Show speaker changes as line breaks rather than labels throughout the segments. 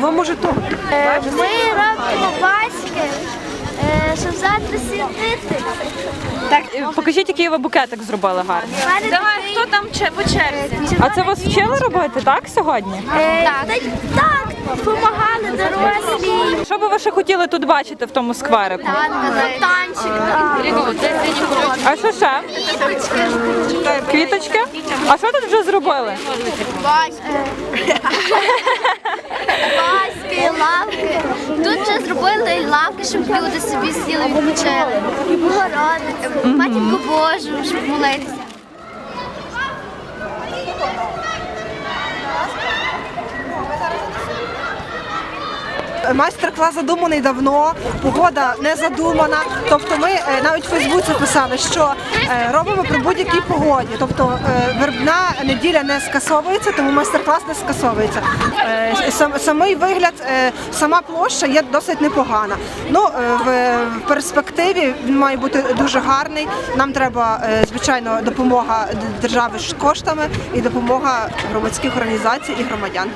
Ви може того?
Е, Ми робимо баськи, е, завтра.
Так, е, покажіть, який ви букетик зробили гарний.
Давай, хто там че- по черзі?
А це вас вчили робити, так, сьогодні?
Так, так, допомагали дорослі.
Що би ви ще хотіли тут бачити в тому скверику?
Танчик.
А що ще? Квіточки? А що тут вже зробили?
Баськи, лавки. Тут вже зробили лавки, щоб люди собі сіли відпочили. Городницю, матінку Божу, щоб молитися.
Майстер-клас задуманий давно, погода не задумана. Тобто ми е, навіть в Фейсбуці писали, що робимо при будь-якій погоді. Тобто е, вербна неділя не скасовується, тому майстер-клас не скасовується. Е, Самий вигляд, е, сама площа є досить непогана. Ну, е, в перспективі він має бути дуже гарний. Нам треба, е, звичайно, допомога держави з коштами і допомога громадських організацій і громадян.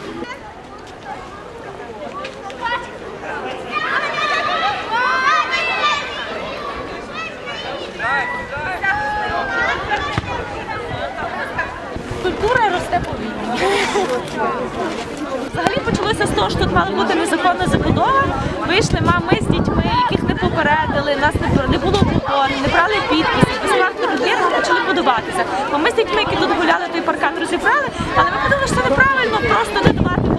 Взагалі почалося з того, що тут мала бути незаконна забудова. Вийшли мами з дітьми, яких не попередили, нас не, було опор, не брали підписи, без факту розбіру почали будуватися. Бо ми з дітьми, які тут гуляли, той паркан розібрали, але ми подумали, що це неправильно просто не давати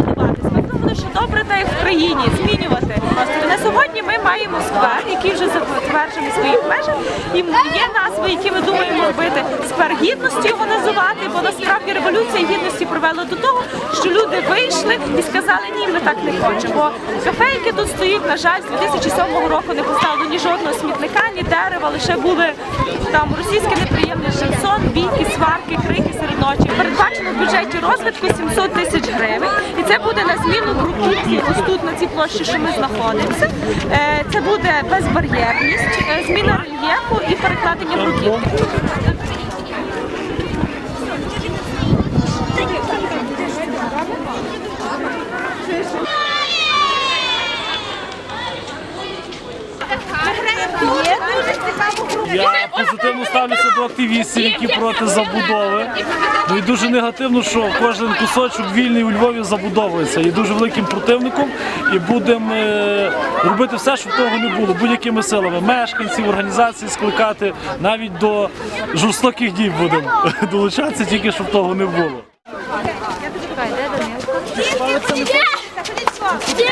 так як в країні, змінювати. На сьогодні ми маємо сквер, який вже затверджений своїх межах. І є назви, які ми думаємо робити сквер гідності його називати, бо насправді революція гідності привела до того, що люди вийшли і сказали, ні, ми так не хочемо. Бо кафе, яке тут стоїть, на жаль, з 2007 року не поставило ні жодного смітника, ні дерева, лише були там російські неприємні шансон, бійки, сварки, крики серед ночі. Передбачено в бюджеті розвитку 700 тисяч гривень, і це буде на зміну бруківці ось тут на цій площі, що ми знаходимося. Е, Це буде безбар'єрність, е, зміна рельєфу і перекладення бруківки.
позитивно ставлюся до активістів, які проти забудови. Ну і дуже негативно, що кожен кусочок вільний у Львові забудовується. Є дуже великим противником, і будемо робити все, щоб того не було, будь-якими силами мешканців, організацій скликати навіть до жорстоких дій будемо долучатися, тільки щоб того не було. Де?